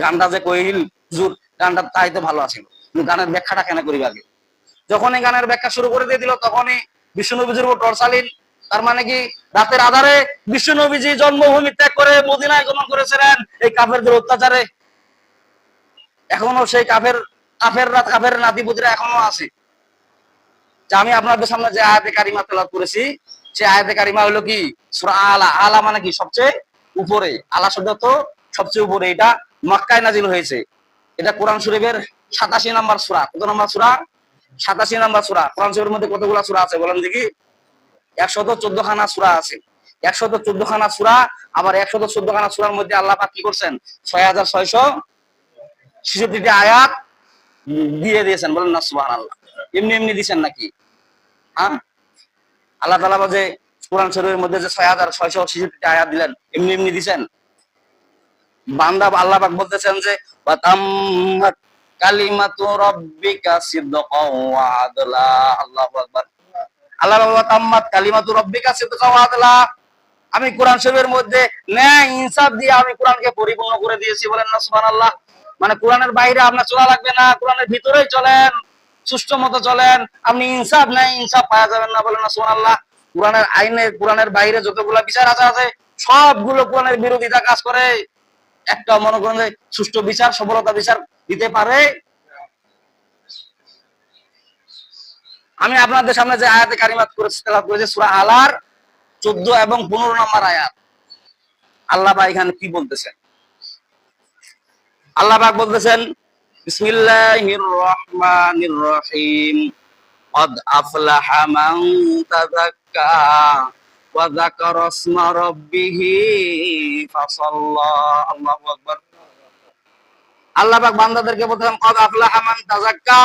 গানটা যে কহিল জুর গানটা তাই তো ভালো আছিল। গানের ব্যাখ্যাটা কেন করিবে আগে? যখনই গানের ব্যাখ্যা শুরু করে দিয়ে দিল, তখনই বিষ্ণুনবীজির উপর টর্চালিন। তার মানে কি? রাতের আধারে বিষ্ণুনবীজি জন্মভূমি ত্যাগ করে মদিনায় গমন করেছিলেন এই কাফেরদের অত্যাচারে। এখনও সেই কাফের কাফের রাত, কাফের নাতিপুতিরা এখনও আছে। আমি আপনাদের সামনে যে আয়াতে কারিমা তেলাওয়াত করেছি, সেই আয়াতে কারিমা হলো কি? আলা আলা মানে কি? সবচেয়ে উপরে। আলা শব্দ তো সবচেয়ে উপরে। এটা মক্কায় নাজিল হয়েছে। এটা কোরআন শরীফের সাতাশি নাম্বার সূরা। কত নাম্বার সুরা? সাতাশি নাম্বার সূরা। কোরআন শরীফের মধ্যে কতগুলা সূরা আছে বলেন দেখি। একশত চোদ্দ খানা সূরা আছে। একশত চোদ্দ খানা সূরা, আবার একশত চোদ্দ খানা সূরার মধ্যে আল্লাহ কি করছেন? ছয় হাজার ছয়শো ছেষট্টিটি আয়াত দিয়ে দিয়েছেন বলেন না সুবাহ সুবহানাল্লাহ। এমনি এমনি দিয়েছেন নাকি? হ্যাঁ? আল্লাহ তালা যে কোরআন শরীফের মধ্যে যে ছয় হাজার ছয়শো ছেষট্টি আয়াত দিলেন, এমনি এমনি দিছেন? বান্দা আল্লাহ পাক বলতেছেন যে কালিমাতু রাব্বিকা সিদকাও ওয়া আদলা। আল্লাহু আকবার। আল্লাহ কালিমাতু রাব্বিকা সিদকাও ওয়া আদলা। আমি কোরআন শরীফের মধ্যে ন্যায় ইনসাফ দিয়ে আমি কোরআনকে পরিপূর্ণ করে দিয়েছি বলেন না, সুবহানাল্লাহ। মানে কোরআনের বাইরে আপনার চলা লাগবে না, কোরআনের ভিতরেই চলেন, সুষ্ঠু মতো চলেন, আপনি ইনসাফ নাই ইনসাফ পাওয়া যাবেন না বলেন না, সুবহানাল্লাহ। কোরআনের আইনে, কোরআনের বাইরে যতগুলো বিচার আছে আছে, সবগুলো কোরআনের বিরোধিতা কাজ করে। একটা মনে করেন যে সুষ্ঠু বিচার সফলতা বিচার দিতে পারে আমি আপনাদের সামনে যে আয়াতে কারিমাত করেছি তেলাওয়াত করেছি সূরা আলার 14 এবং 15 নম্বর আয়াত আল্লাহ পাক এখানে কি বলতেছেন আল্লাহ পাক বলতেছেন বিসমিল্লাহির রহমানির রহিম قد أفلح من تزكى وذكر اسم ربه فصلى الله أكبر আল্লাহ পাক বান্দাদেরকে বলতেছেন কদ আফলাহা মান তাজাক্কা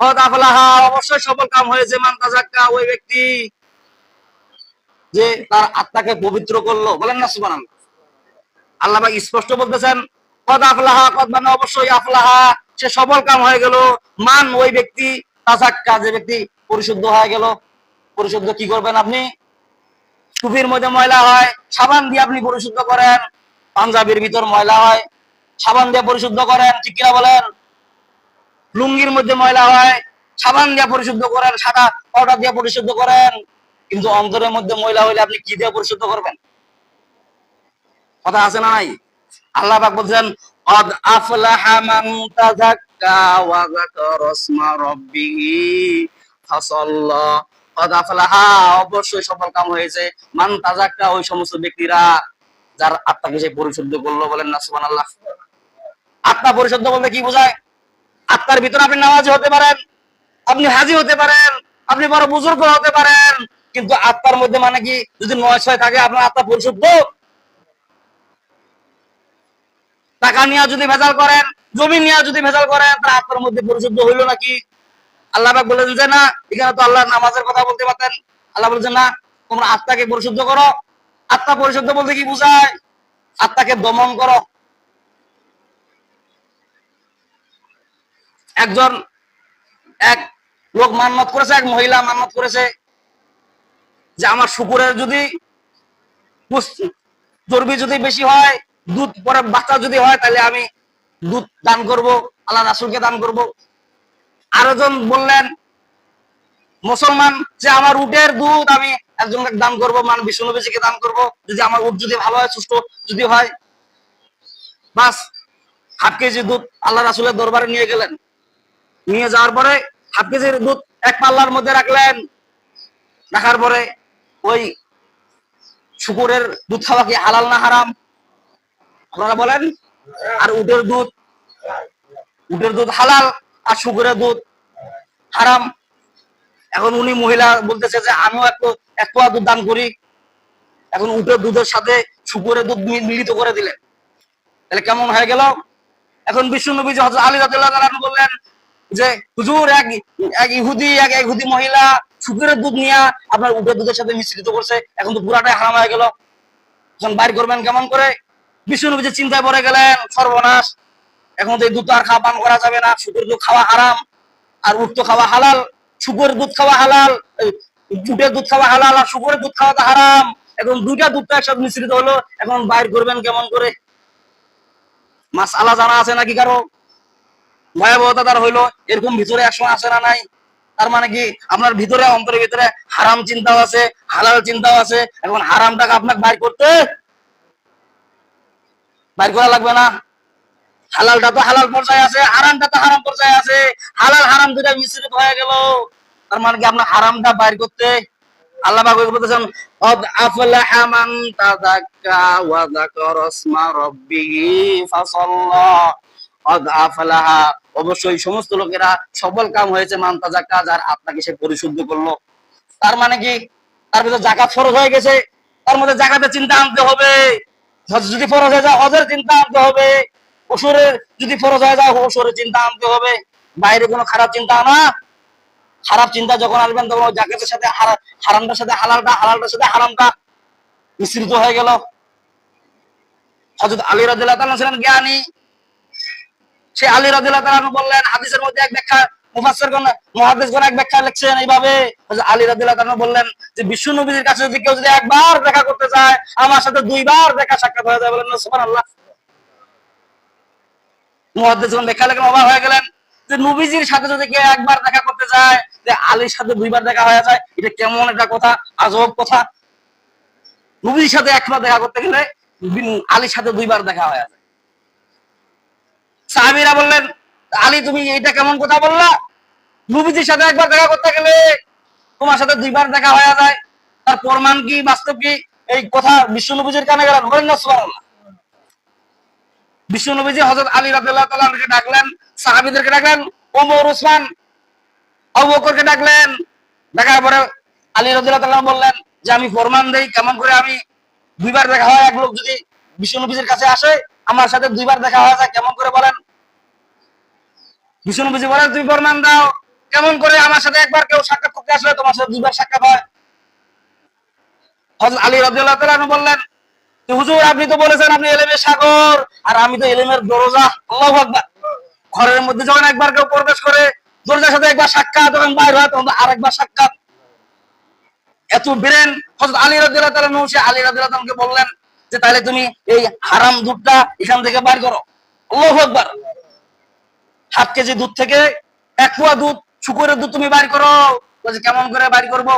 কদ আফলাহা অবশ্যই সফল কাম হয়েছে মান তাজাক্কা ওই ব্যক্তি যে তার আত্মাকে পবিত্র করলো বলেন না সুবহানাল্লাহ আল্লাহ পাক স্পষ্ট বলতেছেন কদ আফলাহা কদ মানে অবশ্যই আফলাহা সে সফল কাম হয়ে গেল মান ওই ব্যক্তি তাজাক্কা যে ব্যক্তি পরিশুদ্ধ হয়ে গেল পরিশুদ্ধ কি করবেন আপনি টুপির মধ্যে ময়লা হয় সাবান দিয়ে আপনি পরিশুদ্ধ করেন পাঞ্জাবির ভিতর ময়লা হয় সাবান দিয়ে পরিশুদ্ধ করেন ঠিক কিনা বলেন লুঙ্গির মধ্যে ময়লা হয় সাবান দিয়ে পরিশুদ্ধ করেন সাদা পাউডার দিয়ে পরিশুদ্ধ করেন কিন্তু অন্তরের মধ্যে ময়লা হইলে আপনি কি দিয়ে পরিশুদ্ধ করবেন কথা আছে না নাই আল্লাহ পাক বলছেন قد أفلح من تزكى وذكر اسم ربه فصلى قد أفلح আত্মার ভিতরে আপনি নামাজি হতে পারেন, আপনি হাজি হতে পারেন, আপনি বড় বুজুর্গ হতে পারেন। কিন্তু আত্মার মধ্যে মানে কি? যদি নয় ছয় থাকে, আপনার আত্মা পরিশুদ্ধ। টাকা নিয়ে যদি ভেজাল করেন, জমি নিয়ে যদি ভেজাল করেন তার আত্মার মধ্যে পরিশুদ্ধ হইল নাকি? আল্লাহ বলেছেন যে না, এখানে তো আল্লাহ নামাজের কথা বলতে পারতেন। আল্লাহ বলেছেন না তোমরা আত্মাকে পরিশুদ্ধ করো। আত্মা পরিশুদ্ধ বলতে কি বোঝায়? আত্মাকে দমন করো। একজন, এক লোক মান্নত করেছে, এক মহিলা মান্নত করেছে, যে আমার শুকুরের যদি চর্বি যদি বেশি হয়, দুধ পরে বাচ্চা যদি হয়, তাহলে আমি দুধ দান করব, আল্লাহ রাসুলকে দান করব। আরেকজন বললেন, মুসলমান, যে আমার উটের দুধ আমি একজনকে দান করব মানে বিষ্ণুনবীজিকে দান করব, যদি আমার উট যদি ভালো হয়, সুস্থ যদি হয়, বাস হাফ কেজি দুধ আল্লাহ রাসুলের দরবারে নিয়ে গেলেন। নিয়ে যাওয়ার পরে হাফ কেজির দুধ এক পাল্লার মধ্যে রাখলেন। রাখার পরে ওই শুকুরের দুধ খাওয়া কি হালাল না হারাম? আপনারা বলেন, আর উটের দুধ উটের দুধ হালাল আর শুকুরের দুধ হারাম। এখন উনি মহিলা বলতেছে যে আমিও একটু এক পোয়া দুধ দান করি। এখন উটের দুধের সাথে শুকুরের দুধ মিলিত করে দিলেন। তাহলে কেমন হয়ে গেল? এখন বিষ্ণু নবী হজরত আলী রাদিয়াল্লাহু বললেন যে, হুজুর, এক এক ইহুদি এক ইহুদি মহিলা শুকুরের দুধ নিয়ে আপনার উটের দুধের সাথে মিশ্রিত করছে। এখন তো পুরাটাই হারাম হয়ে গেল। এখন বাইর করবেন কেমন করে? বিষ্ণু নবী চিন্তায় পড়ে গেলেন, সর্বনাশ। এখন তো এই দুধ আর খাওয়া পান করা যাবে না। শুকুর দুধ খাওয়া হারাম, আর তো খাওয়া হালাল। শুকুরের দুধ খাওয়া হালাল উটের দুধ খাওয়া হালাল, আর শুকুরের দুধ খাওয়া তো হারাম। এখন দুইটা দুধ তো একসাথে মিশ্রিত হলো, এখন বাইর করবেন কেমন করে? মাস আলা জানা আছে নাকি কারও? ভয়াবহতা তার হইল, এরকম ভিতরে একসময় আসে না নাই? তার মানে কি? আপনার ভিতরে, অন্তরের ভিতরে হারাম চিন্তাও আছে, হালাল চিন্তাও আছে। এখন হারামটাকে আপনাকে বাইর করতে বাইর করা লাগবে না। হালালটা তো হালাল পর্যায়ে আছে, হারামটা তো হারাম পর্যায়ে আছে। হালাল হারাম দুটা মিশ্রিত হয়ে গেল। তার মানে কি আপনার হারামটা বাইর করতে? আল্লাহ বলতেছেন অদ ওয়া রাব্বিহি ফাসাল্লা। অদ আফলাহা, অবশ্যই সমস্ত লোকেরা সফল কাম হয়েছে, মান যার আপনাকে সে পরিশুদ্ধ করল। তার মানে কি? তার ভিতরে জাকাত ফরজ হয়ে গেছে, তার মধ্যে জাকাতের চিন্তা আনতে হবে। হজ যদি ফরজ হয়ে যায় অজের চিন্তা আনতে হবে। অসুরের যদি ফরজ হয়ে যায় অসুরের চিন্তা আনতে হবে। বাইরে কোনো খারাপ চিন্তা আনা। খারাপ চিন্তা যখন আসবেন, তখন ওই জাকাতের সাথে হারামটার সাথে হালালটা, হালালটার সাথে হারামটা মিশ্রিত হয়ে গেল। হযরত আলী তাআলা ছিলেন জ্ঞানী। সে আলী তাআলা বললেন, হাদিসের মধ্যে এক ব্যাখ্যা, মুফাসসিরগণ, মুহাদ্দিসগণ এক ব্যাখ্যা লিখছেন এইভাবে। আলী বললেন যে, বিশ্ব নবীর কাছে যদি কেউ যদি একবার দেখা করতে চায়, আমার সাথে দুইবার দেখা সাক্ষাৎ হয়ে যায় বলেন না, সুবহানাল্লাহ। মুহাদ্দিসগণ ব্যাখ্যা লিখে অবাক হয়ে গেলেন যে নবীজির সাথে যদি কেউ একবার দেখা করতে যায়, যে আলীর সাথে দুইবার দেখা হয়ে যায়, এটা কেমন একটা কথা, আজব কথা। নবীর সাথে একবার দেখা করতে গেলে আলীর সাথে দুইবার দেখা হয়ে যায়। সাহাবীরা বললেন, আলী, তুমি এইটা কেমন কথা বললা? নবীজির সাথে একবার দেখা করতে গেলে তোমার সাথে দুইবার দেখা হয়ে যায়। তার প্রমাণ কি, বাস্তব কি? এই কথা বিশ্ব নবীজির কানে গেলেন বলেন না, সুবহানাল্লাহ। বিশ্ব নবীজি হযরত আলী আনহুকে ডাকলেন, সাহাবীদেরকে ডাকলেন, ওমর ওসমান আবু বকরকে ডাকলেন। দেখার পরে আলী রাদিয়াল্লাহু তাআলা বললেন যে, আমি ফরমান দেই, কেমন করে আমি দুইবার দেখা হয়, এক লোক যদি বিশ্ব নবীজির কাছে আসে, আমার সাথে দুইবার দেখা হয়ে যায়, কেমন করে বলেন? বিশ্ব নবীজি বলেন, তুমি ফরমান দাও, কেমন করে আমার সাথে একবার কেউ সাক্ষাৎ করতে আসলে তোমার সাথে দুইবার সাক্ষাৎ হয়? হযরত আলী রাদিয়াল্লাহু তাআলা বললেন হুজুর, আপনি তো বলেছেন আপনি এলেমের সাগর, আর আমি তো এলেমের দরজা। আল্লাহু আকবার। ঘরের মধ্যে যখন একবার কেউ প্রবেশ করে, দরজার সাথে একবার সাক্ষাৎ বাইর হয়, তখন আরেকবার সাক্ষাৎ। এত আলী রাদিয়াল্লাহু তাআলা আলী রাদিয়াল্লাহু বললেন যে তাহলে তুমি এই হারাম দুধটা এখান থেকে বাইর করো। আল্লাহু আকবার। হাফ কেজি দুধ থেকে এক পোয়া দুধ, শুকুরের দুধ তুমি বাইর করো। বলছে কেমন করে বাইর করব?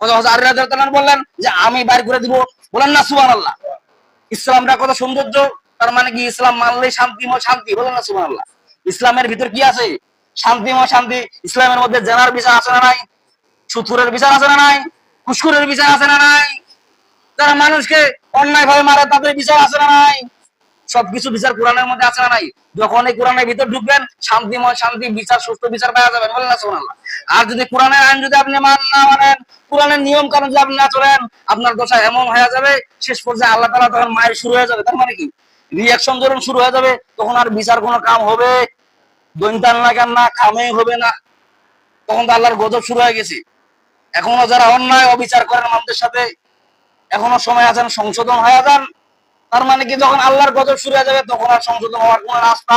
হযরত আলী রাদিয়াল্লাহু তাআলা বললেন যে, আমি বাইর করে দিব। বলেন না, সুবহানাল্লাহ। ইসলামটা কত সৌন্দর্য? তার মানে কি ইসলাম মানলেই শান্তিময় শান্তি, বলেন না সুবহানাল্লাহ। ইসলামের ভিতর কি আছে? শান্তিময় শান্তি, ইসলামের মধ্যে জেনার বিচার আছে না নাই? সুথুরের বিচার আছে না নাই? কুসকুরের বিচার আছে না নাই? যারা মানুষকে অন্যায় ভাবে মারে, তাদের বিচার আছে না নাই? সবকিছু বিচার কোরআনের মধ্যে আছে না নাই? যখন এই কোরআনের ভিতর ঢুকবেন, শান্তিময় শান্তি, বিচার সুস্থ বিচার পাওয়া যাবে। বলেন না, সুবহানাল্লাহ। আর যদি কোরআনের আইন যদি আপনি মান না মানেন, কোরআনের নিয়ম কানুন যদি আপনি না চলেন, আপনার দশা এমন হয়ে যাবে, শেষ পর্যায়ে আল্লাহ তাআলা তখন মায়ের শুরু হয়ে যাবে। তার মানে কি? রিয়াকশন যখন শুরু হয়ে যাবে, তখন আর বিচার কোনো কাম হবে? দৈন্তান না কেন না কামেই হবে না। তখন তো আল্লাহর গজব শুরু হয়ে গেছে। এখনও যারা অন্যায় অবিচার করেন মানুষের সাথে, এখনও সময় আছেন সংশোধন হয়ে যান। তার মানে কি, যখন আল্লাহর গজব শুরু হয়ে যাবে, তখন আর সংশোধন হওয়ার কোন রাস্তা